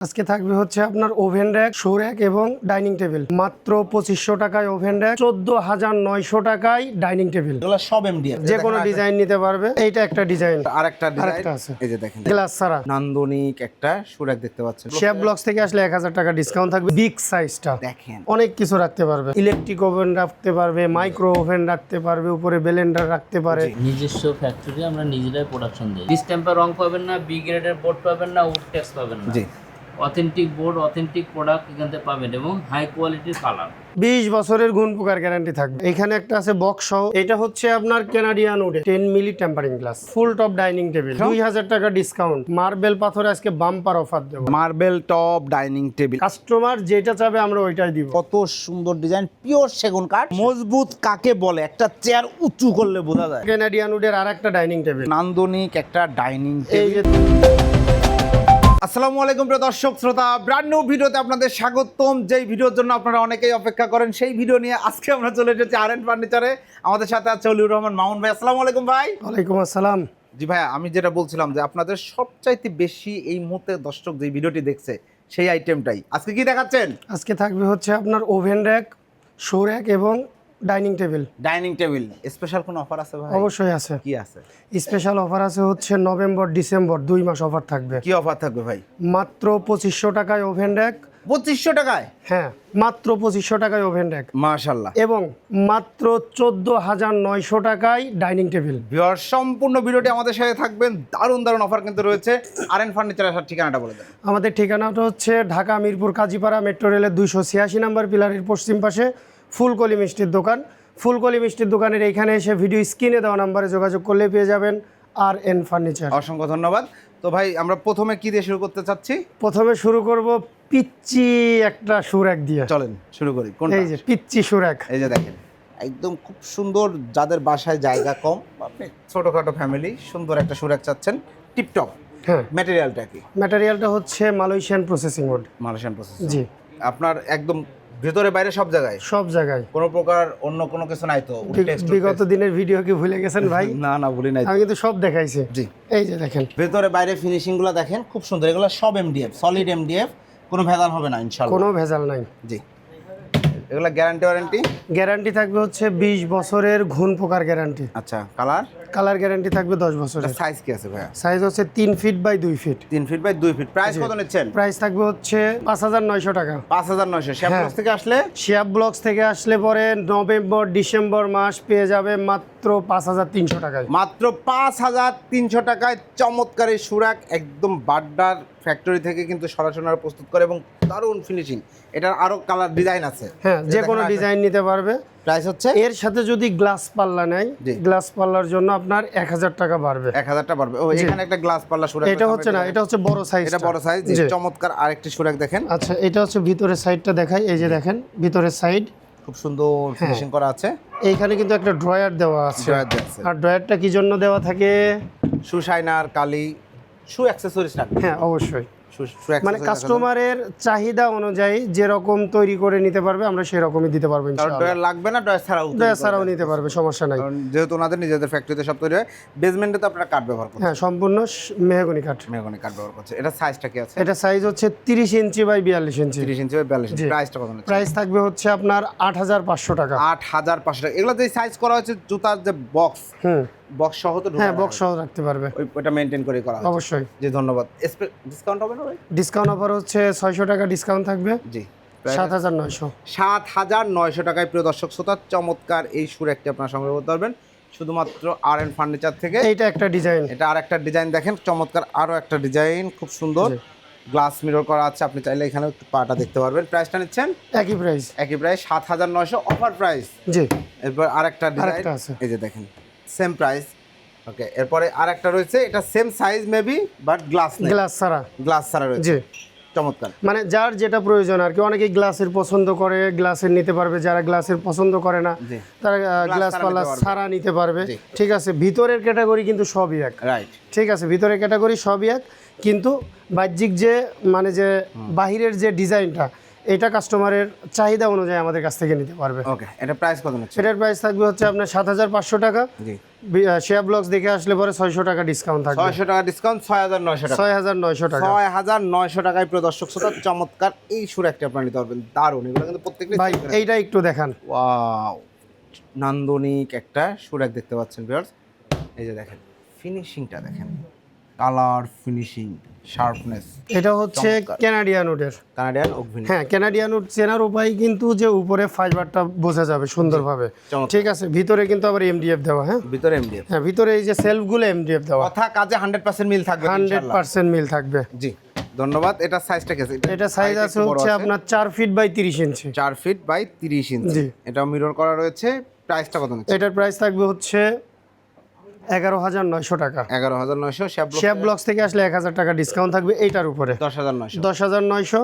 আজকে থাকবে হচ্ছে আপনার ওভেন র্যাক শো র্যাক এবং ডাইনিং টেবিল। মাত্র পঁচিশশো টাকায় ওভেন র্যাক চোদ্দ হাজার নয়শো টাকায় ডাইনিং টেবিল। সব এমডিএফ যে কোনো ডিজাইন নিতে পারবে। এইটা একটা ডিজাইন। আর একটা আরেকটা আছে। এই যে দেখেন। গ্লাস ছাড়া। নান্দনিক একটা সুরাক দেখতে পাচ্ছেন। শেপ ব্লকস থেকে আসলে এক হাজার টাকা ডিসকাউন্ট থাকবে। বিগ সাইজটা। দেখেন। অনেক কিছু রাখতে পারবে। ইলেকট্রিক ওভেন রাখতে পারবে মাইক্রো ওভেন রাখতে পারবে উপরে ব্লেন্ডার রাখতে পারে। নিজস্ব ফ্যাক্টরি আমরা নিজেরাই প্রোডাকশন দিই। ডিস্টেম্পার রং পাবেন না বি গ্রেডের বোর্ড পাবেন না উড টেক্স পাবেন না। জি। অথেন্টিক বোর্ড অথেন্টিক প্রোডাক্ট এখান থেকে পাবেন এবং হাই কোয়ালিটির কালার বিশ বছরের গুণ পোকার গ্যারান্টি থাকবে। এখানে একটা আছে বক্স সহ। এটা হচ্ছে আপনার Canadian উডে ten milli tempering glass full top dining table দুই হাজার টাকা ডিসকাউন্ট মার্বেল পাথরে আজকে বাম্পার অফার দেবো। Marble top dining table customer যেটা চাবে আমরা ওইটাই দিব। কত সুন্দর ডিজাইন পিওর সেগুন কাঠ। মজবুত কাকে বলে? একটা চেয়ার উঁচু করলে বোঝা যায়। কেনাডিয়ান উডের আর একটা ডাইনিং টেবিল নান্দনিক একটা ডাইনিং এই টেবিল যে আসসালামু আলাইকুম প্রিয় দর্শক শ্রোতা ব্র্যান্ড নিউ ভিডিওতে আপনাদের স্বাগতম। যেই ভিডিওর জন্য আপনারা অনেকেই অপেক্ষা করেন সেই ভিডিও নিয়ে আজকে আমরা চলে এসেছি আর এন ফার্নিচারে আমাদের সাথে আছে অলিউর রহমান মামুন ভাই আসসালামু আলাইকুম ভাই। ওয়ালাইকুম আসসালাম। জি ভাই আমি যেটা বলছিলাম যে আপনাদের সবচাইতে বেশি এই মুহূর্তে দর্শক যে ভিডিওটি দেখছে সেই আইটেমটাই আজকে কি দেখাচ্ছেন? আজকে থাকবে হচ্ছে আপনার ওভেন র্যাক শো র্যাক এবং dining table. Dining table. Special কোনো অফার আছে ভাই? অবশ্যই আছে। কি আছে? স্পেশাল অফার আছে হচ্ছে নভেম্বর ডিসেম্বর দুই মাস অফার থাকবে। কি অফার থাকবে ভাই? মাত্র পঁচিশশো টাকায় ওভেন র্যাক। পঁচিশশো টাকায়? হ্যাঁ মাত্র পঁচিশশো টাকায় ওভেন র্যাক। মাশাল্লাহ এবং মাত্র চোদ্দ হাজার নয়শো টাকায় ডাইনিং টেবিল। ভিওর সম্পূর্ণ ভিডিওটি আমাদের সাথে থাকবেন। দারুণ দারুণ অফার কিন্তু রয়েছে। আর এন ফার্নিচার আসার ঠিকানাটা বলে দেন। আমাদের ঠিকানাটা হচ্ছে ঢাকা মিরপুর কাজীপাড়া মেট্রো রেলের দুইশো ছিয়াশি নাম্বার পিলারের পশ্চিম পাশে। ফুলকলি মিষ্টির দোকান। ফুলকলি মিষ্টির দোকানের এইখানে এসে ভিডিও স্ক্রিনে দেওয়া নাম্বারে যোগাযোগ করলে পেয়ে যাবেন আর এন ফার্নিচার অসংখ্য ধন্যবাদ। তো ভাই আমরা প্রথমে কি দিয়ে শুরু করতে চাচ্ছি? প্রথমে শুরু করব পিচ্চি একটা সুরাক দিয়ে। চলেন শুরু করি। কোনটা? এই যে পিচ্চি সুরাক। এই যে দেখেন একদম খুব সুন্দর যাদের বাসায় জায়গা কম আপনি ছোটোখাটো ফ্যামিলি সুন্দর একটা সুরাক চাচ্ছেন টিপটপ হ্যাঁ। ম্যাটেরিয়ালটা কি? ম্যাটেরিয়ালটা হচ্ছে Malaysian processing wood Malaysian process জি। আপনার একদম ভেতরে বাইরে সব জায়গায়? সব জায়গায়। কোনো প্রকার অন্য কোনো কিছু নাই তো? বিগত দিনের ভিডিও কি ভুলে গেছেন ভাই? না না ভুলি নাই আমি কিন্তু সব দেখাইছি। জি। এই যে দেখেন। ভেতরে বাইরে ফিনিশিংগুলো দেখেন খুব সুন্দর। এগুলো সব এমডিএফ সলিড এমডিএফ কোনো ভেজাল হবে না ইনশাআল্লাহ। কোনো ভেজাল নাই। জি। এগুলো গ্যারান্টি ওয়ারেন্টি গ্যারান্টি থাকবে হচ্ছে বিশ বছরের ঘুণ পোকার গ্যারান্টি আচ্ছা কালার কালার গ্যারান্টি থাকবে দশ বছরের। সাইজ কি আছে ভাইয়া? সাইজ হচ্ছে তিন ফিট বাই দুই ফিট তিন ফিট বাই দুই ফিট প্রাইস কত নিচ্ছেন? প্রাইস থাকবে হচ্ছে পাঁচ হাজার নয়শো টাকা। পাঁচ হাজার নয়শো। শ্যামপ্লস থেকে আসলে? শিয়াব ব্লকস থেকে আসলে পরে নভেম্বর ডিসেম্বর মাস পেয়ে যাবে মাত্র পাঁচ হাজার তিনশো টাকায়। মাত্র পাঁচ হাজার তিনশো টাকায় চমৎকার সুরাক একদম বাড্ডার ফ্যাক্টরি থেকে কিন্তু সরাসরি প্রস্তুত করে এবং দারুণ ফিনিশিং এটার আরও কালার ডিজাইন আছে। হ্যাঁ যে কোনো ডিজাইন নিতে পারবে। প্রাইস হচ্ছে? এর সাথে যদি গ্লাস পাল্লা নেয়। গ্লাস পাল্লার জন্য আপনার এক হাজার টাকা বাড়বে। এক হাজারটা পারবে ও এখানে একটা গ্লাস পাল্লা সুরাক এটা হচ্ছে না এটা হচ্ছে বড় সাইজ এটা বড় সাইজ। চমৎকার আরেকটি সুরাক দেখেন। আচ্ছা এটা হচ্ছে ভিতরের সাইডটা দেখাই এই যে দেখেন ভিতরের সাইড খুব সুন্দর ফিনিশিং করা আছে। এইখানে কিন্তু একটা ড্রয়ার দেওয়া আছে। ড্রয়ার আছে। আর ড্রয়ারটা কি জন্য দেওয়া থাকে? শু শাইনার কালি শু অ্যাক্সেসরিজ রাখবে হ্যাঁ অবশ্যই। মানে। কাস্টমারের চাহিদা অনুযায়ী যেরকম তৈরি করে নিতে পারবে আমরা সেরকমই দিতে পারব কারণ লাগবে না ড্রয়ার ছাড়াও তৈরি ছাড়াও নিতে পারবে সমস্যা নাই। কারণ যেহেতু ওনাদের নিজেদের ফ্যাক্টরিতে সব তৈরি হয় বেসমেন্টে তো আপনারা কাঠ ব্যবহার করছেন। হ্যাঁ সম্পূর্ণ মেহগনি কাঠ মেহগনি কাঠ ব্যবহার করছে এটা সাইজটা কি আছে? এটা সাইজ হচ্ছে তিরিশ ইঞ্চি বাই বিয়াল্লিশ ইঞ্চি। তিরিশ ইঞ্চি বা বিয়াল্লিশ জি। প্রাইসটা কত প্রাইস থাকবে হচ্ছে আপনার আট হাজার পাঁচশো টাকা। আট হাজার পাঁচশো টাকা। এগুলো যে সাইজ করা হচ্ছে জুতার যে বক্স হুম। বক্স সহ তো হ্যাঁ বক্স সহ রাখতে পারবে। ওই ওটা মেনটেন করে করা অবশ্যই। জি ধন্যবাদ। ডিসকাউন্ট হবে না ভাই? ডিসকাউন্ট অফার হচ্ছে ছয়শো টাকা ডিসকাউন্ট থাকবে। জি। সাত হাজার নয়শো। সাত হাজার নয়শো টাকায় প্রিয় দর্শক শ্রোতা চমৎকার এই সুর একটি আপনারা সংগ্রহ করতে পারবেন। শুধুমাত্র আর এন ফার্নিচার থেকে। এইটা একটা ডিজাইন এটা আর একটা ডিজাইন দেখেন চমৎকার আরও একটা ডিজাইন খুব সুন্দর। গ্লাস মিরর করা আছে আপনি চাইলে এখানে একটু পাটা দেখতে পারবেন। প্রাইসটা নিচ্ছেন? একই প্রাইস একই প্রাইস সাত হাজার নয়শো অফার প্রাইস জি। এরপর আরেকটা ডিজাইন আরেকটা আছে। এই যে দেখেন। সেম প্রাইস ওকে এরপরে আর একটা রয়েছে এটা same size maybe but glass glass ছাড়া। গ্লাস ছাড়া রয়েছে। চমৎকার। মানে যার যেটা প্রয়োজন আর কি অনেকে গ্লাসের পছন্দ করে গ্লাসের নিতে পারবে যারা গ্লাসের পছন্দ করে না তারা গ্লাস পাল্লা নিতে পারবে। নিতে পারবে। ঠিক আছে ভিতরের ক্যাটাগরি কিন্তু সবই এক। রাইট ঠিক আছে ভিতরের ক্যাটাগরি সবই এক কিন্তু বাহ্যিক যে মানে যে বাহিরের যে ডিজাইনটা এটা কাস্টমারের চাহিদা অনুযায়ী আমাদের কাছ থেকে নিতে পারবে। ওকে এটা প্রাইস কত নিচ্ছে? এটার প্রাইস থাকবে হচ্ছে আপনার সাত হাজার পাঁচশো টাকা। জি। শেয়ার ব্লগস দেখে আসলে পরে ছয়শো টাকা ডিসকাউন্ট থাকবে। ছয়শো টাকা ডিসকাউন্ট ছয় হাজার নয়শো টাকা। ছয় হাজার নয়শো টাকা। ছয় হাজার নয়শো টাকায় প্রিয় দর্শক শ্রোতা চমৎকার এই সুর একটা আপনারা নিতে পারবেন। দারুণ এগুলো কিন্তু প্রত্যেকটা ভাই এইটা একটু দেখান। ওয়াও নান্দনিক একটা সুরাক দেখতে পাচ্ছেন ভিউয়ার্স এই যে দেখেন ফিনিশিংটা দেখেন। Colour finishing sharpness. এটা হচ্ছে। ক্যানাডিয়ান উডের। কানাডিয়ান ওকভিন হ্যাঁ ক্যানাডিয়ান উড চেনার উপায় কিন্তু যে উপরে ফাইবারটা বোঝা যাবে সুন্দরভাবে। ঠিক আছে ভিতরে কিন্তু আবার এমডিএফ দেওয়া হ্যাঁ? ভিতরে এমডিএফ হ্যাঁ ভিতরে এই যে সেলফগুলো এমডিএফ দেওয়া। কথা কাজে হান্ড্রেড পার্সেন্ট মিল থাকবে হান্ড্রেড। পার্সেন্ট মিল থাকবে। জি ধন্যবাদ। এটা সাইজটা কেছে এটা সাইজ আছে হচ্ছে আপনার চার ফিট বাই তিরিশ ইঞ্চি চার ফিট বাই তিরিশ ইঞ্চি। এটা মিরর করা রয়েছে। প্রাইসটা কত এটার প্রাইস থাকবে হচ্ছে এগারো হাজার নয়শো টাকা। এগারো হাজার নয়শো ব্লক্স থেকে আসলে এক হাজার টাকা ডিসকাউন্ট থাকবে এইটার উপরে। দশ হাজার নয়শো। দশ হাজার নয়শো।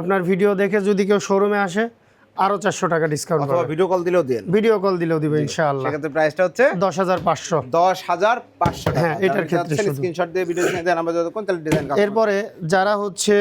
আপনার ভিডিও দেখে যদি কেউ শোরুমে আসে আরও চারশো টাকা ডিসকাউন্ট অথবা ভিডিও কল দিলেও দেন। ভিডিও কল দিলেও দিবে ইনশাআল্লাহ। সেক্ষেত্রে প্রাইসটা হচ্ছে দশ হাজার পাঁচশো। দশ হাজার পাঁচশো হ্যাঁ, এটার ক্ষেত্রে স্ক্রিনশট দিয়ে ভিডিও দেন আমরা যতক্ষণ তাহলে ডিজাইন এরপরে যারা হচ্ছে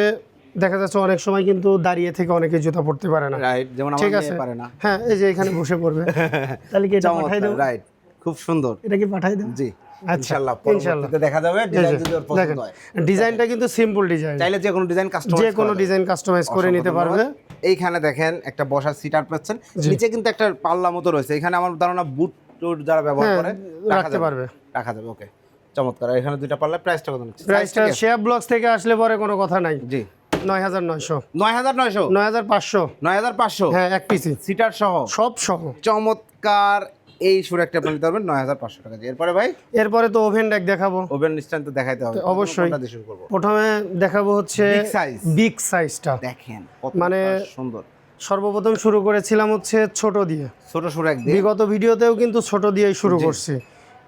দেখা যাচ্ছে অনেক সময় কিন্তু দাঁড়িয়ে থেকে অনেকে জুতা পড়তে পারে না। রাইট যেমন ঠিক আছে। পারে না। হ্যাঁ এই যে এখানে বসে পড়বে। তাহলে কি এটা পাঠাই দেবো? রাইট খুব সুন্দর। এটা কি পাঠাই দেবো জি আচ্ছা, ইনশাআল্লাহ ইনশাআল্লাহ। পরবর্তীতে দেখা যাবে। ডিজাইন যদি ওর পছন্দ হয়। ডিজাইনটা কিন্তু সিম্পল ডিজাইন চাইলে যে কোনো ডিজাইন কাস্টমাইজ যে কোনো ডিজাইন কাস্টমাইজ করে নিতে পারবে। এইখানে দেখেন একটা বসার সিটার পাচ্ছেন। নিচে কিন্তু একটা পাল্লা মতো রয়েছে। এখানে আমার ধারণা বুট টুট যারা ব্যবহার হ্যাঁ, করে রাখতে পারবে। রাখা যাবে ওকে চমৎকার। এখানে দুইটা পাল্লা প্রাইসটা কত নিচ্ছে? প্রাইসটা শেয়ার ব্লগস থেকে? আসলে পরে কোনো কথা নাই। জি। নয় হাজার নয়শো। নয় হাজার নয়শো? নয় হাজার পাঁচশো। নয় হাজার পাঁচশো? হ্যাঁ এক পিসি সিটার সহ? সব সহ। চমৎকার। এই সুর একটা আপনি নিতে পারবেন নয় হাজার পাঁচশো টাকা দিয়ে। এরপরে ভাই? এরপরে তো ওভেন ডেক দেখাবো। ওভেন স্ট্যান্ড তো দেখাইতে হবে। অবশ্যই। শুরু করব? প্রথমে দেখাবো হচ্ছে। বিগ সাইজটা দেখেন মানে- সুন্দর। সর্বপ্রথম শুরু করেছিলাম হচ্ছে ছোট দিয়ে। ছোট সুর এক দিয়ে? বিগত ভিডিওতেও কিন্তু ছোট দিয়েই শুরু করছি।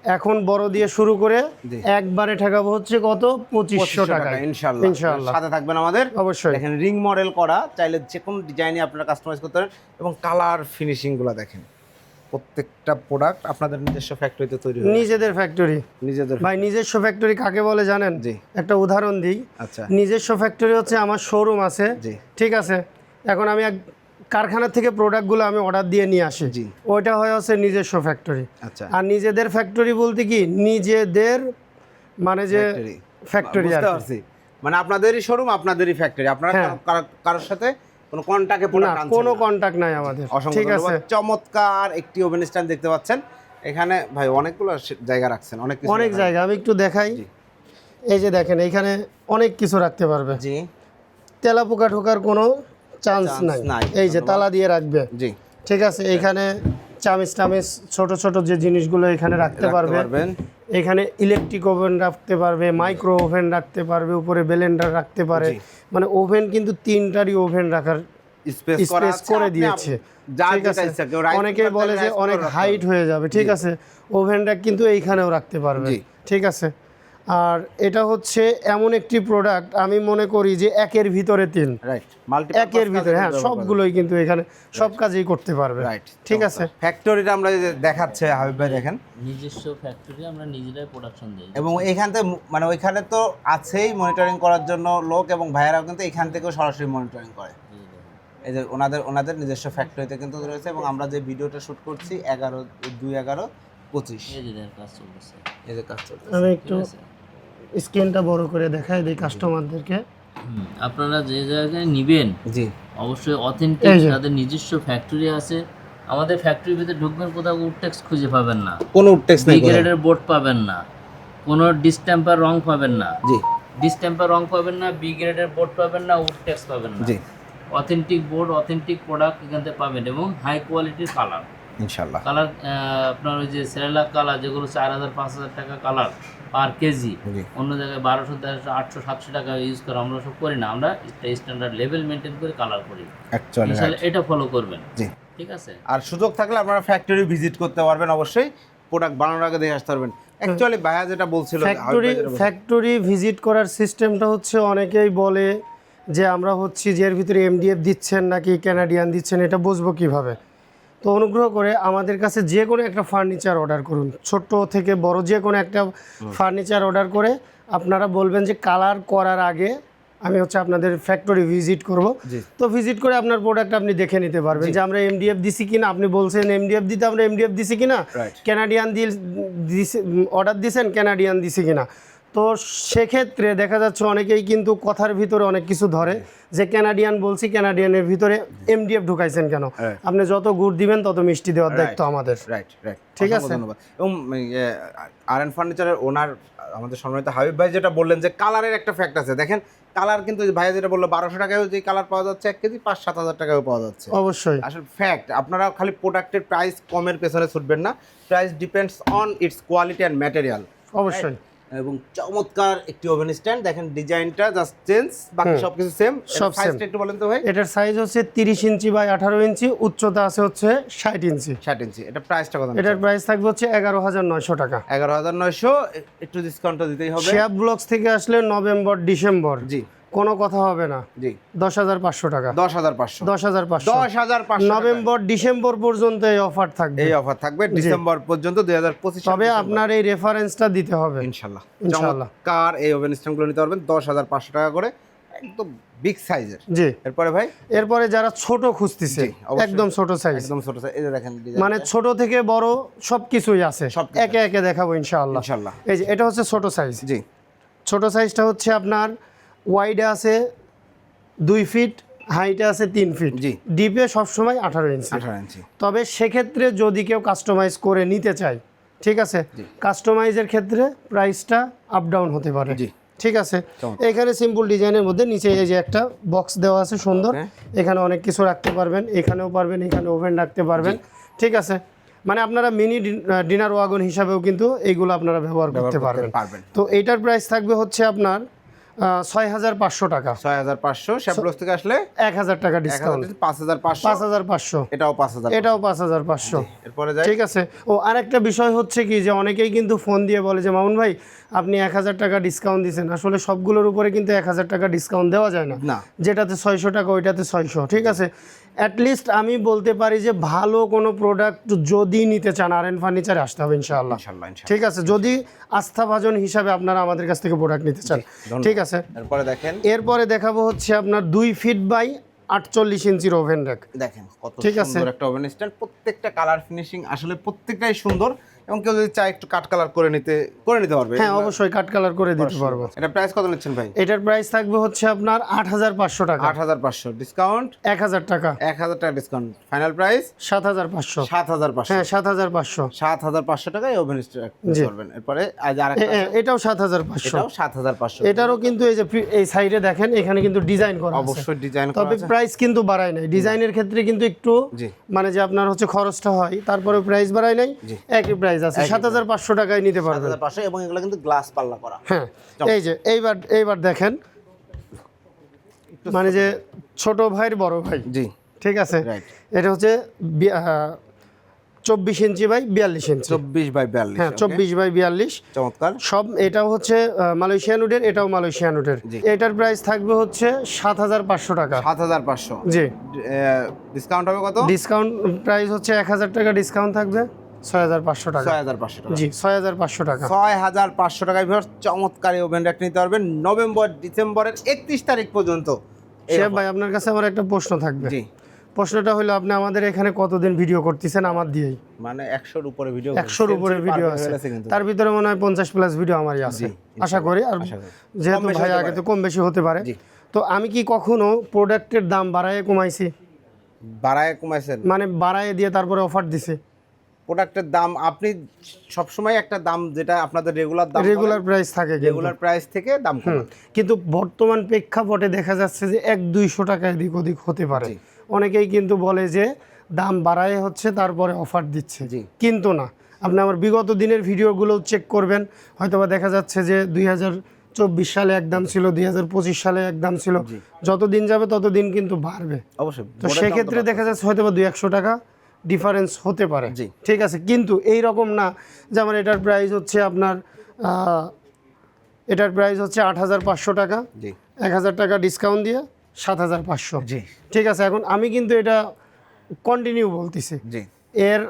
এখন বড় দিয়ে শুরু করে একবারে ঠেকাবো হচ্ছে কত? পঁচিশশো 2500 টাকা ইনশাআল্লাহ ইনশাআল্লাহ সাথে থাকবেন আমাদের। অবশ্যই। দেখেন রিং মডেল করা চাইলে যে কোনো ডিজাইনে আপনারা কাস্টমাইজ করতে পারেন। এবং কালার ফিনিশিংগুলো দেখেন। প্রত্যেকটা প্রোডাক্ট আপনাদের নিজস্ব ফ্যাক্টরিতে তৈরি হয় নিজেদের ফ্যাক্টরি নিজেদের ভাই নিজস্ব ফ্যাক্টরি কাকে বলে জানেন? জি। একটা উদাহরণ দিই। আচ্ছা। নিজস্ব ফ্যাক্টরি হচ্ছে আমার শোরুম আছে। জি। ঠিক আছে? এখন আমি এক কারখানা থেকে প্রোডাক্টগুলো আমি অর্ডার দিয়ে নিয়ে আসি। জি। ওইটা হয় হচ্ছে নিজস্ব ফ্যাক্টরি আচ্ছা। আর নিজেদের ফ্যাক্টরি বলতে কি? নিজেদের মানে যে ফ্যাক্টরি আর মানে আপনাদেরই শোরুম আপনাদেরই ফ্যাক্টরি আপনারা হ্যাঁ। কারো- কারো- কারোর সাথে কোনো কন্টাক্টে প্রোডাক্ট কোনো কন্টাক্ট নাই আমাদের। ঠিক আছে। চমৎকার একটি ওভেন স্ট্যান্ড দেখতে পাচ্ছেন। এখানে ভাই অনেকগুলো জায়গা রাখছেন অনেক কিছু অনেক জায়গা আমি একটু দেখাই। এই যে দেখেন এখানে অনেক কিছু রাখতে পারবে। জি। তেলা পোকা ঢোকার কোনো চান্স নাই। এই যে তালা দিয়ে রাখবে। জি। ঠিক আছে এইখানে চামিচ টামিচ ছোট ছোট যে জিনিসগুলো এখানে রাখতে রাখতে পারবে। পারবেন। এখানে ইলেকট্রিক ওভেন রাখতে পারবে মাইক্রো ওভেন রাখতে পারবে উপরে ব্লেন্ডার রাখতে পারে। মানে ওভেন কিন্তু তিনটারই ওভেন রাখার স্পেস করা দিয়েছে। cooker বলে যে অনেক হাইট হয়ে যাবে ঠিক আছে? ওভেনটা কিন্তু এইখানেও রাখতে পারবে। ঠিক আছে? আর এটা হচ্ছে এমন একটি প্রোডাক্ট আমি মনে করি যে একের ভিতরে তিন। রাইট মাল্টি একের ভিতরে হ্যাঁ সবগুলোই কিন্তু এখানে সব কাজেই করতে পারবে। রাইট ঠিক আছে। ফ্যাক্টরিটা আমরা যে দেখাচ্ছে হাবিব ভাই দেখেন। নিজস্ব ফ্যাক্টরি আমরা নিজেরাই প্রোডাকশন দিই। এবং এখান থেকে মানে ওইখানে তো আছেই মনিটরিং করার জন্য লোক এবং ভাইয়েরাও কিন্তু এখান থেকেও সরাসরি মনিটরিং করে। এই যে ওনাদের ওনাদের নিজস্ব ফ্যাক্টরিতে কিন্তু রয়েছে এবং আমরা যে ভিডিওটা শুট করছি এগারো দুই এগারো পঁচিশ। এই যে কাজ চলতেছে। এই যে কাজ চলছে আমি একটু স্ক্রিনটা বড় করে দেখাই দিই কাস্টমারদেরকে। আপনারা যে জায়গায় নিবেন জি। অবশ্যই অথেন্টিক তাদের নিজস্ব ফ্যাক্টরি আছে। আমাদের ফ্যাক্টরির ভিতরে ঢুকবেন কোথাও উডটেক্স খুঁজে পাবেন না। কোনো টেক্স নেই গ্রেডের বোর্ড পাবেন না। কোনো ডিস্টেম্পার রং পাবেন না। জি। ডিস্টেম্পার রং পাবেন না বি গ্রেডের বোর্ড পাবেন না উডটেক্স পাবেন না। জি। অথেন্টিক বোর্ড অথেন্টিক প্রোডাক্ট এখান থেকে পাবেন এবং হাই কোয়ালিটির কালার ইনশাল্লাহ কালার আপনার ওই যে সেরেলাক কালার যেগুলো চার হাজার পাঁচ হাজার টাকা কালার পার কেজি অন্য জায়গায় বারোশো তেরোশো আটশো সাতশো টাকা ইউজ করে আমরা সব করি না। আমরা স্ট্যান্ডার্ড লেভেল মেনটেন করে কালার করি। এটা ফলো করবেন। ঠিক আছে? আর সুযোগ থাকলে আপনারা ফ্যাক্টরি ভিজিট করতে পারবেন অবশ্যই। প্রোডাক্ট বানানোর আগে দেখে আসতে পারবেন। অ্যাকচুয়ালি ভাইয়া যেটা বলছিল ফ্যাক্টরি ফ্যাক্টরি ভিজিট করার সিস্টেমটা হচ্ছে অনেকেই বলে যে আমরা হচ্ছি যে এর ভিতরে এমডিএফ দিচ্ছেন নাকি ক্যানাডিয়ান দিচ্ছেন এটা বুঝব কীভাবে? তো অনুগ্রহ করে আমাদের কাছে যে কোনো একটা ফার্নিচার অর্ডার করুন। ছোট থেকে বড় যে কোনো একটা ফার্নিচার অর্ডার করে আপনারা বলবেন যে কালার করার আগে আমি হচ্ছে আপনাদের ফ্যাক্টরি ভিজিট করব। তো ভিজিট করে আপনার প্রোডাক্ট আপনি দেখে নিতে পারবেন যে আমরা এমডিএফ দিছি কিনা আপনি বলছেন এমডিএফ দিতে আমরা এমডিএফ দিছি কিনা. ক্যানাডিয়ান দিল অর্ডার দিছেন ক্যানাডিয়ান দিছি কিনা। তো সেক্ষেত্রে দেখা যাচ্ছে অনেকেই কিন্তু কথার ভিতরে অনেক কিছু ধরে যে ক্যানাডিয়ান বলছি ক্যানাডিয়ানের ভিতরে এমডিএফ ঢুকাইছেন কেন? আপনি যত গুড় দিবেন তত মিষ্টি দেওয়ার দায়িত্ব আমাদের। রাইট রাইট ঠিক আছে। ধন্যবাদ। এবং আর এন ফার্নিচারের ওনার আমাদের সম্মানিত হাবিব ভাই যেটা বললেন যে কালারের একটা ফ্যাক্ট আছে। দেখেন কালার কিন্তু ভাইয়া যেটা বলল বারোশো টাকায় যে কালার পাওয়া যাচ্ছে এক কেজি পাঁচ সাত হাজার টাকাও পাওয়া যাচ্ছে। অবশ্যই। আসলে ফ্যাক্ট আপনারা খালি প্রোডাক্টের প্রাইস কমের পেছনে ছুটবেন না। Price depends on its quality and material অবশ্যই। এবং চমৎকার একটি ওভেন স্ট্যান্ড। দেখেন ডিজাইনটা জাস্ট চেঞ্জ বাকি। সবকিছু সেম সব সাইজটা একটু বলেন তো ভাই। এটার সাইজ হচ্ছে তিরিশ ইঞ্চি বাই আঠারো ইঞ্চি উচ্চতা আছে হচ্ছে ষাট ইঞ্চি। ষাট ইঞ্চি। এটা প্রাইসটা কত এটার প্রাইস থাকবে হচ্ছে এগারো হাজার নয়শো টাকা। এগারো হাজার নয়শো একটু ডিসকাউন্টটা দিতেই হবে। শেয়ার ব্লকস থেকে আসলে নভেম্বর ডিসেম্বর জি। কোনো কথা হবে না। জি। দশ হাজার পাঁচশো টাকা। দশ হাজার পাঁচশো। দশ হাজার পাঁচশো। দশ হাজার পাঁচশো নভেম্বর ডিসেম্বর পর্যন্ত এই অফার থাকবে। এই অফার থাকবে। ডিসেম্বর পর্যন্ত দুই হাজার পঁচিশ তবে আপনার এই রেফারেন্সটা দিতে হবে। ইনশাল্লাহ। ইনশাল্লাহ। কার এই ওভেন স্ট্যান্ডগুলো নিতে পারবেন। দশ হাজার পাঁচশো টাকা করে একদম বিগ সাইজের জি। এরপরে ভাই? এরপরে যারা ছোট খুঁজতেছে একদম ছোট সাইজ একদম ছোট সাইজ এই দেখেন মানে ছোট থেকে বড় সব কিছুই আছে। সবকিছু একে একে দেখাবো ইনশাআল্লাহ। ইনশাল্লাহ এই যে এটা হচ্ছে ছোট সাইজ জি। ছোট সাইজটা হচ্ছে আপনার ওয়াইডে আছে দুই ফিট হাইটে আছে তিন ফিট জি। ডিপে সবসময় আঠারো ইঞ্চি আঠারো ইঞ্চি তবে সেক্ষেত্রে যদি কেউ কাস্টমাইজ করে নিতে চায় ঠিক আছে? কাস্টমাইজের ক্ষেত্রে প্রাইসটা আপ ডাউন হতে পারে। জি। ঠিক আছে? এখানে সিম্পল ডিজাইনের মধ্যে নিচে এই যে একটা বক্স দেওয়া আছে সুন্দর। এখানে অনেক কিছু রাখতে পারবেন এখানেও পারবেন এখানে ওভেন রাখতে পারবেন। ঠিক আছে? মানে আপনারা মিনি ডিনার ওয়াগন হিসাবেও কিন্তু এইগুলো আপনারা ব্যবহার করতে পারবেন। পারবেন। তো এইটার প্রাইস থাকবে হচ্ছে আপনার ছয় হাজার পাঁচশো টাকা। ছয় হাজার পাঁচশো শ্যাপলস থেকে আসলে এক হাজার টাকা ডিসকাউন্ট পাঁচ হাজার পাঁচশো পাঁচ হাজার পাঁচশো। এটাও পাঁচ হাজার এটাও পাঁচ হাজার পাঁচশো। এরপরে ঠিক আছে। ও আরেকটা বিষয় হচ্ছে কি যে অনেকেই কিন্তু ফোন দিয়ে বলে যে মামুন ভাই আপনি এক হাজার টাকা ডিসকাউন্ট দিচ্ছেন আসলে সবগুলোর উপরে কিন্তু এক হাজার টাকা ডিসকাউন্ট দেওয়া যায় না। না। যেটাতে ছয়শো টাকা ওইটাতে ছয়শো। ঠিক আছে? অ্যাটলিস্ট আমি বলতে পারি যে ভালো কোনো প্রোডাক্ট যদি নিতে চান আর এন ফার্নিচারে আসতে হবে ইনশাআল্লাহ। ঠিক আছে যদি আস্থাভাজন হিসাবে আপনারা আমাদের কাছ থেকে প্রোডাক্ট নিতে চান। ঠিক আছে? এরপরে দেখেন। এরপরে দেখাবো হচ্ছে আপনার দুই ফিট বাই আটচল্লিশ ইঞ্চির ওভেন র্যাক দেখেন কত ঠিক আছে। একটা ওভেন স্ট্যান্ড প্রত্যেকটা কালার ফিনিশিং আসলে প্রত্যেকটাই সুন্দর। এবং কেউ যদি চায় একটু কাট কালার করে নিতে করে নিতে পারবে। হ্যাঁ অবশ্যই কাট কালার করে দিতে পারব। এটা প্রাইস কত নিচ্ছেন ভাই? এটার প্রাইস থাকবে হচ্ছে আপনার আট হাজার পাঁচশো টাকা। আট হাজার পাঁচশো। ডিসকাউন্ট এক হাজার টাকা। এক হাজার টাকা ডিসকাউন্ট ফাইনাল প্রাইস সাত হাজার পাঁচশো। সাত হাজার পাঁচশো। হ্যাঁ সাত হাজার পাঁচশো। সাত হাজার পাঁচশো টাকায় ওভেন। করবেন। এরপরে আজ আর এটাও সাত হাজার পাঁচশো। এটাও সাত হাজার পাঁচশো। এটারও কিন্তু এই যে এই সাইডে দেখেন এখানে কিন্তু ডিজাইন করা আছে। অবশ্যই ডিজাইন করা তবে প্রাইস কিন্তু বাড়ায় নাই। ডিজাইনের ক্ষেত্রে কিন্তু একটু মানে যে আপনার হচ্ছে খরচটা হয় তারপরে প্রাইস বাড়ায় নাই। একই প্রাইস আছে সাত হাজার পাঁচশো টাকায় নিতে পারবেন। পাঁচশো এবং এগুলো কিন্তু গ্লাস পাল্লা করা। হ্যাঁ এই যে এইবার এইবার দেখেন। মানে যে ছোট। ভাইয়ের বড় ভাই। জি। ঠিক আছে? এটা হচ্ছে চব্বিশ ইঞ্চি বাই বিয়াল্লিশ ইঞ্চি। চব্বিশ বাই বিয়াল্লিশ হ্যাঁ চব্বিশ বাই বিয়াল্লিশ। চমৎকার। সব এটাও হচ্ছে মালয়েশিয়ান উডের এটাও মালয়েশিয়ান উডের। এটার প্রাইস থাকবে হচ্ছে সাত হাজার পাঁচশো টাকা। সাত হাজার পাঁচশো। জি। ডিসকাউন্ট হবে কত? ডিসকাউন্ট প্রাইস হচ্ছে এক হাজার টাকা ডিসকাউন্ট থাকবে। ছয় হাজার পাঁচশো টাকা। ছয় হাজার পাঁচশো টাকা। জি ছয় হাজার পাঁচশো টাকা। ছয় হাজার পাঁচশো টাকায় চমৎকার এই ওভেন র্যাক নিতে পারবেন নভেম্বর ডিসেম্বরের একত্রিশ তারিখ পর্যন্ত। শেফ ভাই আপনার কাছে আমার একটা প্রশ্ন থাকবে। জি। প্রশ্নটা হলো আপনি আমাদের এখানে কতদিন ভিডিও করতেছেন? আমার দিয়েই। মানে একশোর উপরে ভিডিও একশোর উপরে ভিডিও আছে। তার ভিতরে মনে হয় পঞ্চাশ প্লাস ভিডিও আমারই আছে। আশা করি। আর যেহেতু ভাই আগে তো কম বেশি হতে পারে। তো আমি কি কখনো প্রোডাক্টের দাম বাড়ায় কমাইছি? বাড়ায় কমাইছেন? মানে বাড়ায় দিয়ে তারপরে অফার দিছে। প্রোডাক্টের দাম আপনি সবসময় একটা দাম যেটা আপনাদের রেগুলার দাম রেগুলার প্রাইস থাকে রেগুলার প্রাইস থেকে দাম কমান কিন্তু বর্তমান প্রেক্ষাপটে দেখা যাচ্ছে যে এক দুইশো টাকা এদিক ওদিক হতে পারে। অনেকেই কিন্তু বলে যে দাম বাড়ায় হচ্ছে তারপরে অফার দিচ্ছে। জি। কিন্তু না। আপনি আমার বিগত দিনের ভিডিওগুলো চেক করবেন। হয়তোবা দেখা যাচ্ছে যে দুই হাজার চব্বিশ সালে এক দাম ছিল দুই হাজার পঁচিশ সালে এক দাম ছিল। যত দিন যাবে তত দিন কিন্তু বাড়বে। অবশ্যই। তো সেক্ষেত্রে দেখা যাচ্ছে হয়তো বা দুই একশো টাকা ডিফারেন্স হতে পারে। জি। ঠিক আছে? কিন্তু এই রকম না যেমন এটার প্রাইস হচ্ছে আপনার এটার প্রাইস হচ্ছে আট হাজার পাঁচশো টাকা। জি। এক হাজার টাকা ডিসকাউন্ট দিয়ে সাত হাজার পাঁচশো। জি। ঠিক আছে? এখন আমি কিন্তু এটা কন্টিনিউ বলতেছি। জি। এর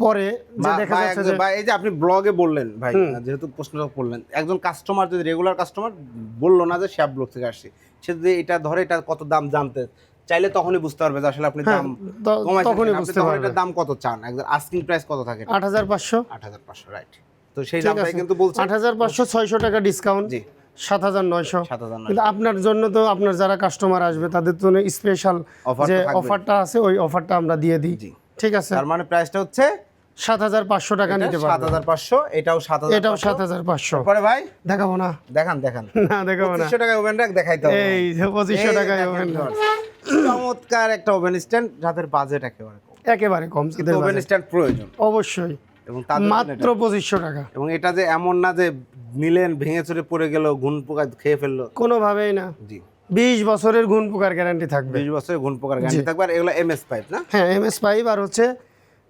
পরে যে দেখা যাচ্ছে যে বা এই যে আপনি ব্লগে বললেন ভাই যেহেতু প্রশ্নটা করলেন একজন কাস্টমার যদি রেগুলার কাস্টমার বলল না যে শ্যাপ ব্লগ থেকে আসছে সে যদি এটা ধরে এটা কত দাম জানতে চাইলে তখনই বুঝতে পারবে যে আসলে আপনি হ্যাঁ, দাম তখনই বুঝতে পারবে। দাম কত চান? একদম আস্কিং প্রাইস কত থাকে আট হাজার পাঁচশো। আট হাজার পাঁচশো রাইট তো সেই দামটাই কিন্তু বলছে। আট হাজার পাঁচশো ছয়শো টাকা ডিসকাউন্ট জি। সাত হাজার নয়শো। কিন্তু আপনার জন্য তো আপনার যারা কাস্টমার আসবে তাদের জন্য স্পেশাল যে অফারটা আছে ওই অফারটা আমরা দিয়ে দিই। ঠিক আছে? তার মানে প্রাইসটা হচ্ছে সাত হাজার পাঁচশো টাকা নিতে সাত হাজার পাঁচশো এটাও সাত হাজার এটাও সাত হাজার পাঁচশো। পরে ভাই? দেখাবো না। দেখান দেখান। না দেখাবো না। পঁচিশশো টাকায় ওভেন র্যাক দেখাইতে এই পঁচিশশো টাকায় ওভেন viewers, চমৎকার একটা ওভেন স্ট্যান্ড যাদের বাজেট একেবারে কম। একেবারে কম ওভেন। স্ট্যান্ড প্রয়োজন। অবশ্যই। এবং তার মাত্র পঁচিশশো টাকা। এবং এটা যে এমন না যে নিলেন ভেঙে চুরে পড়ে গেল ঘুন পোকা খেয়ে ফেলল। কোনোভাবেই না। জি। বিশ বছরের গুণ পোকার গ্যারান্টি থাকবে। বিশ বছরের ঘুন পোকার গ্যারান্টি থাকবে। আর এগুলো এমএস পাইপ না? হ্যাঁ এম এস পাইপ আর হচ্ছে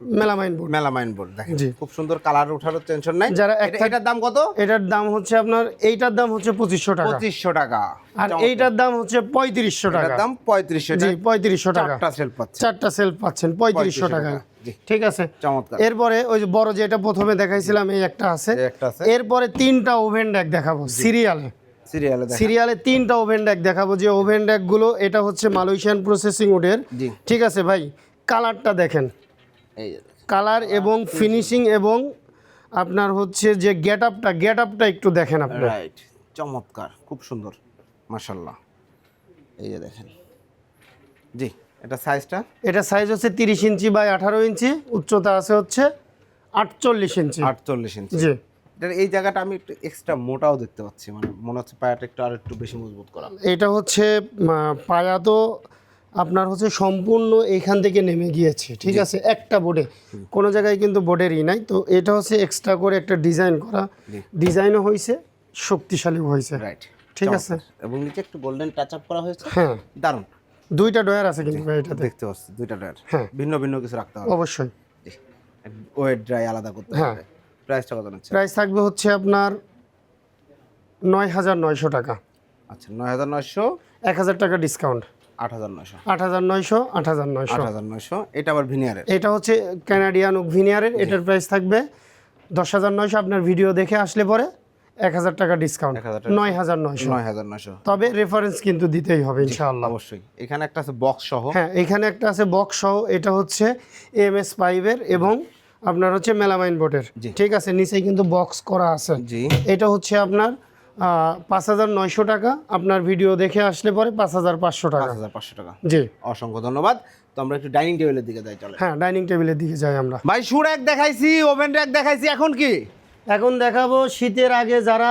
মেলামাইন বোর্ড। মেলামাইন বোর্ড দেখেন। খুব সুন্দর কালার ওঠারও টেনশন নাই। যারা এটার দাম কত? এটার দাম হচ্ছে আপনার এইটার দাম হচ্ছে পঁচিশশো টাকা। পঁচিশশো টাকা। আর এইটার দাম হচ্ছে পঁয়ত্রিশশো টাকা। দাম পঁয়ত্রিশশো জি পঁয়ত্রিশশো টাকা। চারটা সেল পাচ্ছে চারটা সেল পাচ্ছেন পঁয়ত্রিশশো টাকা। ঠিক আছে? চমৎকার। এরপরে ওই যে বড় যেটা প্রথমে দেখাইছিলাম এই একটা আছে। এরপরে তিনটা ওভেন ড্যাক দেখাবো সিরিয়ালে। সিরিয়ালে সিরিয়ালে তিনটা ওভেন ড্যাক দেখাবো। যে ওভেন ড্যাকগুলো এটা হচ্ছে মালয়েশিয়ান প্রসেসিং উডের ঠিক আছে ভাই? কালারটা দেখেন। কালার এবং ফিনিশিং এবং আপনার হচ্ছে যে গেট আপটা গেট আপটা একটু দেখেন আপনি রাইট চমৎকার খুব সুন্দর মাশাল্লাহ এই যে দেখেন। জি এটা সাইজটা এটা সাইজ হচ্ছে তিরিশ ইঞ্চি বাই আঠারো ইঞ্চি উচ্চতা আছে হচ্ছে আটচল্লিশ ইঞ্চি। আটচল্লিশ ইঞ্চি। জি। এই জায়গাটা আমি একটু এক্সট্রা মোটাও দেখতে পাচ্ছি মানে মনে হচ্ছে পায়াটা একটু আর একটু বেশি মজবুত করা। এটা হচ্ছে পায়া তো আপনার হচ্ছে সম্পূর্ণ এইখান থেকে নেমে গিয়েছে ঠিক আছে? একটা বোর্ডে কোনো জায়গায় কিন্তু বোর্ডেরই নাই। তো এটা হচ্ছে এক্সট্রা করে একটা ডিজাইন করা। ডিজাইনও হয়েছে শক্তিশালী হয়েছে রাইট ঠিক আছে। এবং নিচে একটু গোল্ডেন টাচ আপ করা হয়েছে। হ্যাঁ। দারুণ। দুইটা ডয়ার আছে কিন্তু এটাতে। দেখতে পাচ্ছি দুইটা ড্রয়ার। হ্যাঁ। ভিন্ন ভিন্ন কিছু রাখতে হবে। অবশ্যই। ওয়েট ড্রাই আলাদা করতে হ্যাঁ। হবে প্রাইসটা কত নিচ্ছে? প্রাইস থাকবে হচ্ছে আপনার নয় হাজার নয়শো টাকা। আচ্ছা নয় হাজার নয়শো। এক হাজার টাকা ডিসকাউন্ট আট হাজার নয়শো। আট হাজার নয়শো আট হাজার নয়শো। আট হাজার নয়শো। এটা আবার ভিনিয়ারের। এটা হচ্ছে ক্যানাডিয়ান ভিনিয়ারের। এটার প্রাইস থাকবে দশ হাজার নয়শো। আপনার ভিডিও দেখে আসলে পরে এক হাজার টাকা ডিসকাউন্ট 1000 টাকা নয় হাজার নয়শো। নয় হাজার নয়শো। তবে রেফারেন্স কিন্তু দিতেই হবে ইনশাআল্লাহ। অবশ্যই। এখানে একটা আছে বক্স সহ। হ্যাঁ এখানে একটা আছে বক্স সহ। এটা হচ্ছে এম এস পাইভের এবং আপনার হচ্ছে মেলামাইন বোর্ডের। ঠিক আছে নিচে কিন্তু বক্স করা আছে। জি। এটা হচ্ছে আপনার পাঁচ হাজার নয়শো টাকা। আপনার ভিডিও দেখে আসলে পরে পাঁচ হাজার পাঁচশো টাকা। পাঁচ হাজার পাঁচশো টাকা। জি। অসংখ্য ধন্যবাদ। তো আমরা একটু ডাইনিং টেবিলের দিকে যাই চলে হ্যাঁ ডাইনিং টেবিলের দিকে যাই আমরা। ভাই সুর এক দেখাইছি ওভেন র্যাক দেখাইছি এখন কি? এখন দেখাবো শীতের আগে যারা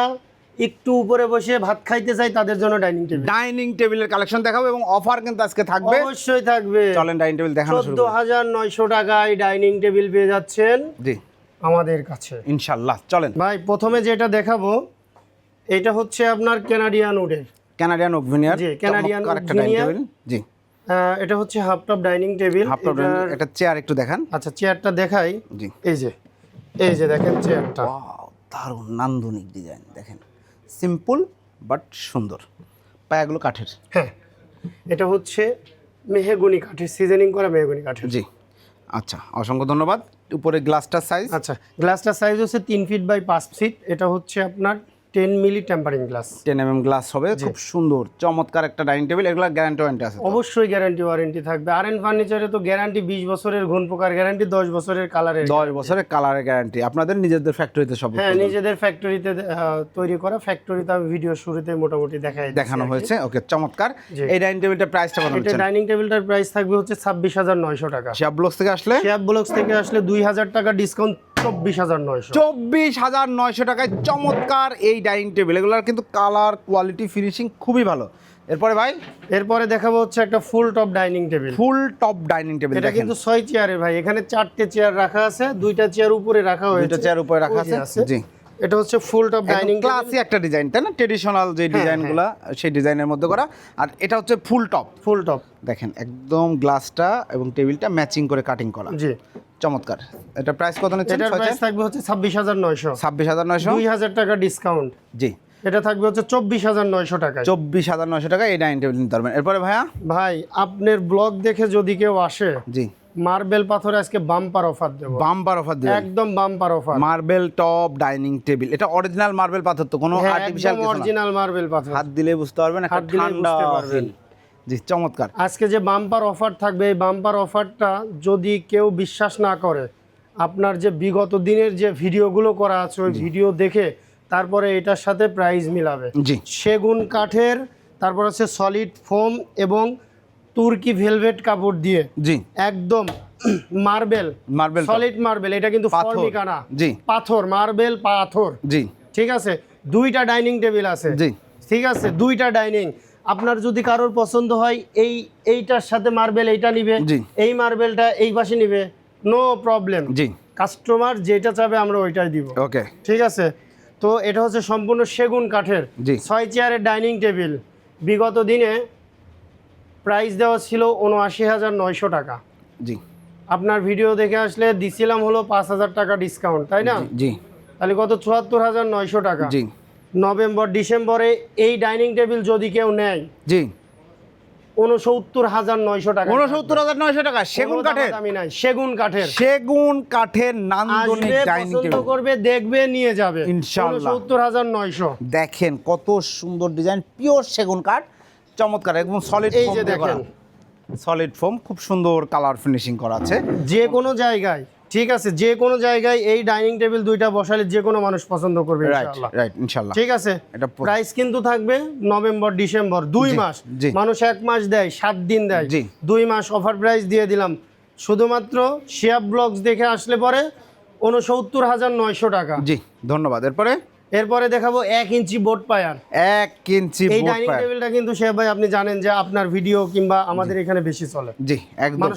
একটু উপরে বসে ভাত খাইতে চাই তাদের জন্য ডাইনিং টেবিল। ডাইনিং টেবিলের কালেকশন দেখাবো এবং অফার কিন্তু আজকে থাকবে। অবশ্যই থাকবে। চলেন ডাইনিং টেবিল দেখানো শুরু চোদ্দ হাজার নয়শো টাকায় ডাইনিং টেবিল পেয়ে যাচ্ছেন। জি। আমাদের কাছে। ইনশাল্লাহ চলেন। ভাই প্রথমে যেটা দেখাবো এটা হচ্ছে আপনার কেনাডিয়ান উডের ক্যানাডিয়ান ওভেনিয়ার জি, Canadian একটা ডাইনিং টেবিল জি। এটা হচ্ছে half top dining table half top একটা চেয়ার একটু দেখান। আচ্ছা চেয়ারটা দেখাই। জি। এই যে এই যে দেখেন চেয়ারটা ওয়াও দারুণ নান্দনিক ডিজাইন দেখেন। সিম্পল বাট সুন্দর। পায়াগুলো কাঠের। হ্যাঁ এটা হচ্ছে মেহেগুনি কাঠের সিজনিং করা মেহেগুনি কাঠের। জি। আচ্ছা অসংখ্য ধন্যবাদ। উপরে গ্লাসটার সাইজ আচ্ছা গ্লাসটার সাইজ হচ্ছে তিন ফিট বাই পাঁচ ফিট এটা হচ্ছে আপনার ten milli tempering glass. Ten M M glass হবে খুব সুন্দর চমৎকার একটা ডাইনিং টেবিল এগুলো গ্যারান্টি ওয়ারেন্টি আছে অবশ্যই গ্যারান্টি ওয়ারেন্টি থাকবে। আর এন ফার্নিচারে তো গ্যারান্টি বিশ বছরের ঘন পোকার গ্যারান্টি দশ বছরের কালারের দশ বছরের কালারের গ্যারান্টি আপনাদের নিজেদের ফ্যাক্টরিতে সব হ্যাঁ নিজেদের ফ্যাক্টরিতে তৈরি করা ফ্যাক্টরিতে আমি ভিডিও শুরুতে মোটামুটি দেখাই দেখানো হয়েছে ওকে চমৎকার। এই ডাইনিং টেবিলটার প্রাইসটা কত এটা হচ্ছে ডাইনিং টেবিলটার প্রাইস থাকবে হচ্ছে ছাব্বিশ হাজার নয়শো টাকা। শিয়াব ব্লকস থেকে আসলে? শেয়ার ব্লকস থেকে আসলে দুই হাজার টাকা ডিসকাউন্ট চব্বিশ হাজার নয়শো। চব্বিশ হাজার নয়শো টাকায় চমৎকার এই ডাইনিং টেবিল। এগুলোর কিন্তু কালার কোয়ালিটি ফিনিশিং খুবই ভালো। এরপরে ভাই? এরপরে দেখাবো হচ্ছে একটা full top dining table. Full top dining table এটা কিন্তু ছয় চেয়ারের ভাই। এখানে চারটে চেয়ার রাখা আছে দুইটা চেয়ার উপরে রাখা হয়েছে। দুইটা চেয়ার উপরে রাখা আছে। জি। এটা হচ্ছে ফুল টপ ডাইনিং ক্লাসি একটা ডিজাইন তাই না? ট্রেডিশনাল যে হ্যাঁ, ডিজাইনগুলো সেই ডিজাইনের মধ্যে করা। আর এটা হচ্ছে ফুল টপ ফুল টপ দেখেন একদম গ্লাসটা এবং টেবিলটা ম্যাচিং করে কাটিং করা। জি। চমৎকার। এটা প্রাইস কত নিচ্ছেন? এটার প্রাইস থাকবে হচ্ছে ছাব্বিশ হাজার নয়শো। ছাব্বিশ হাজার নয়শো? দুই হাজার টাকা ডিসকাউন্ট জি। এটা থাকবে হচ্ছে চব্বিশ হাজার নয়শো টাকায়। চব্বিশ হাজার নয়শো টাকা এই ডাইনিং টেবিল নিতে পারবেন। এরপরে ভাইয়া? ভাই আপনার ব্লগ দেখে যদি কেউ আসে জি। মার্বেল পাথরে আজকে বাম্পার অফার দেবো। বাম্পার অফার দিবেন একদম bumper offer. Marble top dining table. এটা অরিজিনাল মার্বেল পাথর তো কোনো আর্টিফিশিয়াল কিছু না। অরিজিনাল মার্বেল পাথর। হাত দিলে বুঝতে পারবেন একটা হাত ঠান্ডা বুঝতে পারবেন। জি চমৎকার। আজকে যে বাম্পার অফার থাকবে এই বাম্পার অফারটা যদি কেউ বিশ্বাস না করে আপনার যে বিগত দিনের যে ভিডিওগুলো করা আছে ওই ভিডিও দেখে তারপরে এটার সাথে প্রাইস মিলাবে। জি। সেগুন কাঠের তারপর হচ্ছে সলিড ফোম এবং তুর্কি ভেলভেট কাপড় দিয়ে জি। একদম মার্বেল মার্বেল সলিড মার্বেল এটা কিন্তু পাথর। ফর্মিকা জি। পাথর মার্বেল পাথর। জি। ঠিক আছে? দুইটা ডাইনিং টেবিল আছে। জি। ঠিক আছে? দুইটা ডাইনিং। আপনার যদি কারোর পছন্দ হয় এই এইটার সাথে মার্বেল এইটা নিবে। এই মার্বেলটা এই পাশে নিবে। No problem. জি। কাস্টমার যেটা চাবে আমরা ওইটাই দিব। ওকে। ঠিক আছে? তো এটা হচ্ছে সম্পূর্ণ সেগুন কাঠের। জি। ছয় চেয়ারের ডাইনিং টেবিল। বিগত দিনে প্রাইস দেওয়া ছিল উনআশি হাজার নয়শো টাকা। জি। আপনার ভিডিও দেখে আসলে দিছিলাম হলো পাঁচ হাজার টাকা ডিসকাউন্ট তাই না? জি তাহলে কত? চুয়াত্তর হাজার নয়শো টাকা। জি। নভেম্বর ডিসেম্বরে এই ডাইনিং টেবিল যদি কেউ নেয় জি। উনসত্তর হাজার নয়শো টাকা। উনসত্তর হাজার নয়শো টাকা সেগুন কাঠের? আমি নাই সেগুন কাঠের। সেগুন কাঠের নান্দনিক ডাইনিং টেবিল। করবে দেখবে নিয়ে যাবে। ইনশাআল্লাহ। উনসত্তর হাজার নয়শো। দেখেন কত সুন্দর ডিজাইন পিওর সেগুন কাঠ। চমৎকার একদম সলিড এই যে দেখেন। সলিড ফোম খুব সুন্দর কালার ফিনিশিং করা আছে। যে কোনো জায়গায় ঠিক আছে যে কোনো জায়গায় এই ডাইনিং টেবিল দুইটা বসালে যে কোনো মানুষ পছন্দ করবে রাইট ইনশাআল্লাহ। ঠিক আছে? এটা প্রাইস কিন্তু থাকবে নভেম্বর ডিসেম্বর দুই মাস। মানুষ এক মাস দেয় সাত দিন দেয়। দুই মাস অফার প্রাইস দিয়ে দিলাম। শুধুমাত্র শিয়াব ব্লগস দেখে আসলে পরে উনসত্তর হাজার নয়শো টাকা। জি ধন্যবাদ। এরপরে? এরপরে দেখাবো এক ইঞ্চি বোর্ড পায়ার এক ইঞ্চি এই ডাইনিং টেবিলটা কিন্তু সে ভাই আপনি জানেন যে আপনার ভিডিও কিংবা আমাদের এখানে বেশি চলে। জি একদম।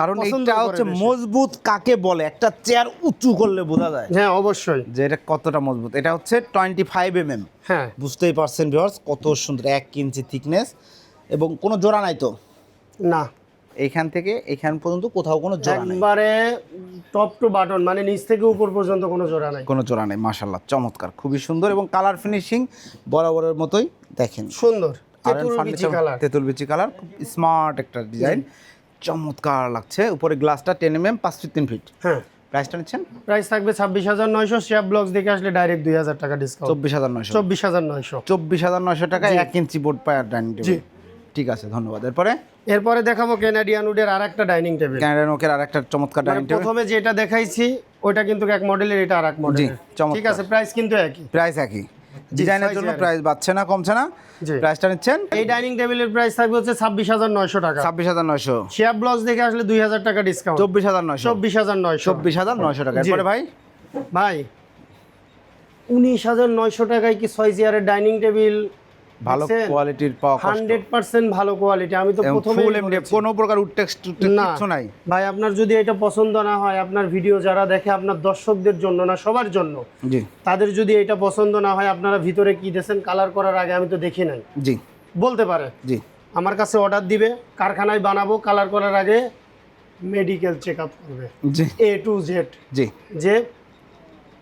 কারণ এটা হচ্ছে মজবুত কাকে বলে? একটা চেয়ার উঁচু করলে বোঝা যায়। হ্যাঁ অবশ্যই। যে এটা কতটা মজবুত। এটা হচ্ছে টোয়েন্টি ফাইভ এম এম হ্যাঁ। বুঝতেই পারছেন ভিউয়ার্স কত সুন্দর। এক ইঞ্চি থিকনেস এবং কোনো জোড়া নাই তো? না। এইখান থেকে এখান পর্যন্ত কোথাও কোনো জোড়া নাই। একবারে টপ টু বাটন মানে নিচ থেকে উপর পর্যন্ত কোনো জোড়া নাই। কোনো জোড়া নেই মাশাল্লাহ চমৎকার খুবই সুন্দর এবং কালার ফিনিশিং বরাবরের মতোই দেখেন। সুন্দর তেঁতুল বিচি কালার। খুব স্মার্ট একটা ডিজাইন চমৎকার লাগছে। উপরে গ্লাসটা টেন এম এম পাঁচ ফিট তিন ফিট হ্যাঁ। প্রাইসটা নিচ্ছেন? প্রাইস থাকবে ছাব্বিশ হাজার নয়শো শেয়ার ব্লগস দেখে আসলে ডাইরেক্ট দুই হাজার টাকা ডিসকাউন্ট চব্বিশ হাজার নয়শো। চব্বিশ হাজার নয়শো। চব্বিশ হাজার নয়শো টাকা এক ইঞ্চি বোর্ড পায়ার ডাইনিং টেবিল ঠিক আছে ধন্যবাদ। এরপরে? এরপরে দেখাবো ক্যানাডিয়ান উডের আর একটা ডাইনিং টেবিল ক্যানাডিয়ান ওকের আর একটা চমৎকার ডাইনিং টেবিল প্রথমে যেটা দেখাইছি ওটা কিন্তু এক মডেলের এটা আর এক মডেলের ঠিক আছে প্রাইস কিন্তু একই। প্রাইস একই। ডিজাইনের জন্য প্রাইস বাড়ছে না কমছে না? প্রাইসটা নিচ্ছেন? এই ডাইনিং টেবিলের প্রাইস থাকবে হচ্ছে ছাব্বিশ হাজার নয়শো টাকা। ছাব্বিশ হাজার নয়শো। শেয়ার ব্লগস দেখে আসলে দুই হাজার টাকা ডিসকাউন্ট চব্বিশ হাজার নয়শো। চব্বিশ হাজার নয়শো। চব্বিশ হাজার নয়শো টাকা। এরপরে ভাই? ভাই উনিশ হাজার নয়শো টাকায় কি ছয় চেয়ারের ডাইনিং টেবিল ভালো কোয়ালিটির পাওয়া কষ্ট। হান্ড্রেড পার্সেন্ট ভালো কোয়ালিটি আমি তো প্রথমে ফুল এমডি কোনো প্রকার উডটেক্সট কিছু নাই। ভাই আপনার যদি এটা পছন্দ না হয় আপনার ভিডিও যারা দেখে আপনার দর্শকদের জন্য না সবার জন্য জি। তাদের যদি এটা পছন্দ না হয় আপনারা ভিতরে কি দিয়েছেন কালার করার আগে আমি তো দেখি নাই। জি। বলতে পারে। জি। আমার কাছে অর্ডার দিবে কারখানায় বানাবো কালার করার আগে মেডিকেল চেক আপ করবে। জি। এ টু জেড জি। যে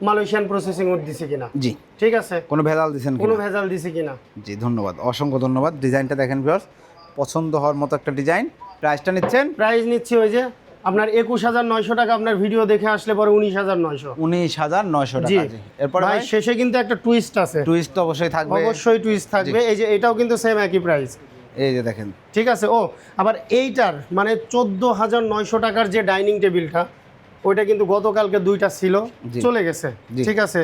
মালয়েশিয়ান প্রসেসিং ওর দিছে কিনা। জি। ঠিক আছে? কোনো ভেজাল দিছেন কোনো? ভেজাল দিছে কিনা? জি ধন্যবাদ। অসংখ্য ধন্যবাদ। ডিজাইনটা দেখেন ভিউয়ার্স পছন্দ হওয়ার মতো একটা ডিজাইন। প্রাইসটা নিচ্ছেন? প্রাইস নিচ্ছি ওই যে আপনার একুশ হাজার নয়শো টাকা আপনার ভিডিও দেখে আসলে পরে উনিশ হাজার নয়শো। উনিশ হাজার নয়শো জি টাকা জি। এরপরে ভাই ভাই? শেষে কিন্তু একটা টুইস্ট আছে। টুইস্ট তো অবশ্যই থাকবে। অবশ্যই টুইস্ট থাকবে। এই যে এটাও কিন্তু সেম একই প্রাইস এই যে দেখেন। ঠিক আছে? ও আবার এইটার মানে চোদ্দ হাজার নয়শো টাকার যে ডাইনিং টেবিলটা ওইটা কিন্তু গতকালকে দুইটা ছিল চলে গেছে ঠিক আছে?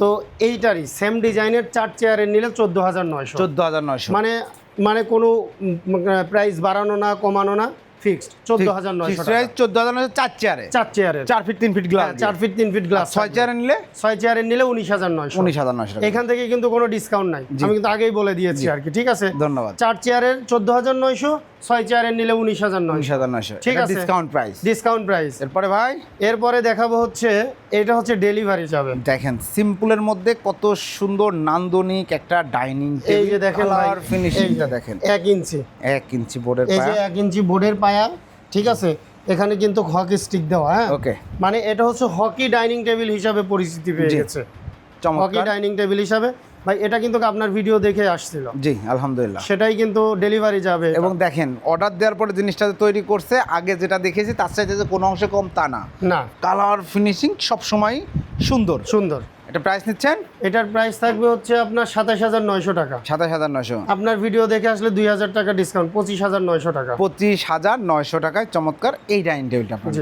তো এইটারই সেম ডিজাইনের চার চেয়ারের নিলে চোদ্দ হাজার নয়শো। চোদ্দ হাজার নয়শো। মানে মানে কোনো প্রাইস বাড়ানো না কমানো না ফিক্সড চোদ্দ হাজার নয়শো প্রাইস চোদ্দ হাজার নয়শো চার চেয়ারে চার চেয়ারের চার ফিট তিন ফিট গ্লাস হ্যাঁ, চার ফিট তিন ফিট গ্লাস ছয় চেয়ারে নিলে? ছয় নিলে উনিশ হাজার নয়শো। উনিশ হাজার নয়শো এখান থেকে কিন্তু কোনো ডিসকাউন্ট নাই। আমি কিন্তু আগেই বলে দিয়েছি আর কি ঠিক আছে? ধন্যবাদ। চার চেয়ারের চোদ্দ হাজার নয়শো ছয় চেয়ারের নিলে উনিশ হাজার উনিশ হাজার নয়শো। ঠিক আছে। ডিসকাউন্ট প্রাইস ডিসকাউন্ট প্রাইস এরপরে ভাই? এরপরে দেখাবো হচ্ছে এটা হচ্ছে ডেলিভারি যাবে। দেখেন সিম্পলের মধ্যে কত সুন্দর নান্দনিক একটা ডাইনিং এই যে দেখেন কালার ফিনিশিংটা দেখেন। এক ইঞ্চি। এক ইঞ্চি বোর্ডের এই যে এক ইঞ্চি বোর্ডের পায়া ঠিক আছে? এখানে কিন্তু হকি স্টিক দেওয়া হ্যাঁ? ওকে মানে এটা হচ্ছে হকি ডাইনিং টেবিল হিসাবে পরিচিতি পেয়ে। গেছে। হকি ডাইনিং টেবিল হিসাবে। ভাই এটা কিন্তু আপনার ভিডিও দেখে আসছিল। জি আলহামদুলিল্লাহ। সেটাই কিন্তু ডেলিভারি যাবে। এবং দেখেন অর্ডার দেওয়ার পরে জিনিসটা যে তৈরি করছে আগে যেটা দেখেছি তার চাইতে যে কোনো অংশে কম তা না। না। কালার ফিনিশিং সবসময় সুন্দর। সুন্দর। এটা প্রাইস নিচ্ছেন? এটার প্রাইস থাকবে হচ্ছে আপনার সাতাশ হাজার নয়শো টাকা। সাতাশ হাজার নয়শো। আপনার ভিডিও দেখে আসলে দুই হাজার টাকা ডিসকাউন্ট পঁচিশ হাজার নয়শো টাকা। পঁচিশ হাজার নয়শো টাকায় চমৎকার এই ডাইনিং টেবিলটা আপনি জি।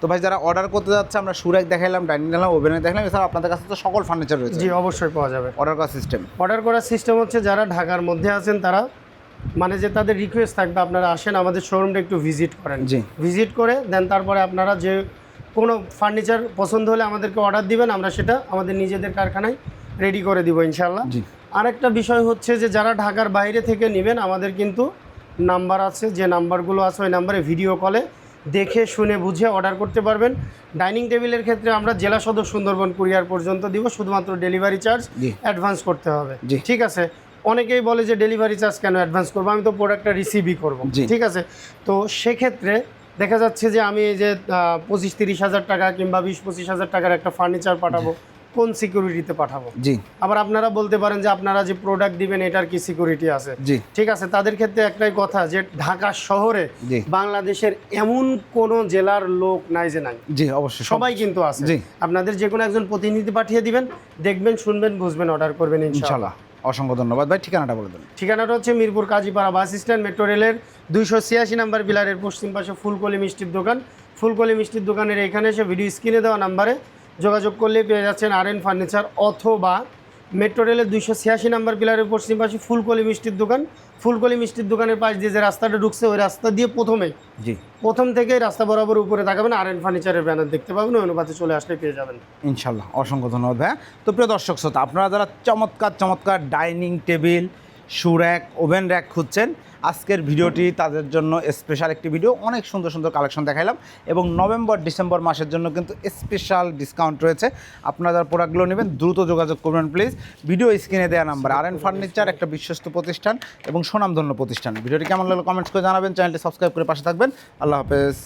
তো ভাই যারা অর্ডার করতে যাচ্ছে আমরা সুরাক দেখাইলাম ডাইনিং দেখালাম ওভেনে দেখালাম এছাড়া আপনাদের কাছে তো সকল ফার্নিচার রয়েছে। জি অবশ্যই পাওয়া যাবে। অর্ডার করার সিস্টেম অর্ডার করার সিস্টেম হচ্ছে যারা ঢাকার মধ্যে আছেন তারা মানে যে তাদের রিকোয়েস্ট থাকবে আপনারা আসেন আমাদের শোরুমটা একটু ভিজিট করেন। জি। ভিজিট করে দেন তারপরে আপনারা যে কোনো ফার্নিচার পছন্দ হলে আমাদেরকে অর্ডার দিবেন আমরা সেটা আমাদের নিজেদের কারখানায় রেডি করে দিব ইনশাল্লাহ জি। আরেকটা বিষয় হচ্ছে যে যারা ঢাকার বাইরে থেকে নেবেন আমাদের কিন্তু নাম্বার আছে যে নাম্বারগুলো আছে ওই নাম্বারে ভিডিও কলে দেখে শুনে বুঝে অর্ডার করতে পারবেন। ডাইনিং টেবিলের ক্ষেত্রে আমরা জেলা সদর সুন্দরবন কুরিয়ার পর্যন্ত দিব শুধুমাত্র ডেলিভারি চার্জ অ্যাডভান্স করতে হবে। ঠিক আছে? অনেকেই বলে যে ডেলিভারি চার্জ কেন অ্যাডভান্স করব? আমি তো প্রোডাক্টটা রিসিভই করব। ঠিক আছে? তো সেক্ষেত্রে দেখা যাচ্ছে যে আমি এই যে পঁচিশ তিরিশ হাজার টাকা কিংবা বিশ পঁচিশ হাজার টাকার একটা ফার্নিচার পাঠাবো। কোন সিকিউরিটিতে পাঠাবো? জি। আবার আপনারা বলতে পারেন যে আপনারা যে প্রোডাক্ট দিবেন এটার কি সিকিউরিটি আছে? জি। ঠিক আছে তাদের ক্ষেত্রে একটাই কথা যে ঢাকা শহরে। বাংলাদেশের এমন কোন জেলার লোক নাই যে নাই। জি অবশ্যই। সবাই কিন্তু আছে। জি। আপনাদের যে কোনো একজন প্রতিনিধি পাঠিয়ে দিবেন দেখবেন শুনবেন বুঝবেন অর্ডার করবেন ইনশাআল্লাহ। অসংখ্য ধন্যবাদ। ভাই ঠিকানাটা বলে দেন। ঠিকানাটা হচ্ছে Mirpur Kazipara bus stand metro রেলের দুইশো ছিয়াশি নাম্বার পিলারের পশ্চিম পাশে ফুলকলি মিষ্টির দোকান। ফুলকলি মিষ্টির দোকানের এখানে এসে ভিডিও স্ক্রিনে দেওয়া নাম্বারে যোগাযোগ করলে পেয়ে যাচ্ছেন আর এন ফার্নিচার অথবা মেট্রো রেলের দুইশো ছিয়াশি নাম্বার পিলারের পশ্চিম পাশে ফুলকলি মিষ্টির দোকান। ফুলকলি মিষ্টির দোকানের পাশ দিয়ে যে রাস্তাটা ঢুকছে ওই রাস্তা দিয়ে প্রথমে জি। প্রথম থেকেই রাস্তা বরাবর উপরে তাকাবেন আর এন ফার্নিচারের ব্যানার দেখতে পাবেন ওই অনুপাতে চলে আসলে পেয়ে যাবেন। ইনশাল্লাহ অসংখ্য ধন্যবাদ ভাইয়া। তো প্রিয় দর্শক শ্রোতা আপনারা যারা চমৎকার চমৎকার dining table shoe rack oven rack খুঁজছেন আজকের ভিডিওটি তাদের জন্য স্পেশাল একটি ভিডিও অনেক সুন্দর সুন্দর কালেকশন দেখাইলাম এবং নভেম্বর, ডিসেম্বর মাসের জন্য কিন্তু স্পেশাল ডিসকাউন্ট রয়েছে। আপনারা যারা প্রোডাক্টগুলো নেবেন, দ্রুত যোগাযোগ করবেন প্লিজ ভিডিও স্ক্রিনে দেওয়া নাম্বার আর এন ফার্নিচার একটা বিশ্বস্ত প্রতিষ্ঠান এবং সুনামধন্য প্রতিষ্ঠান। ভিডিওটি কেমন লাগল কমেন্টস করে জানাবেন চ্যানেলটি সাবস্ক্রাইব করে পাশে থাকবেন। আল্লাহ হাফেজ।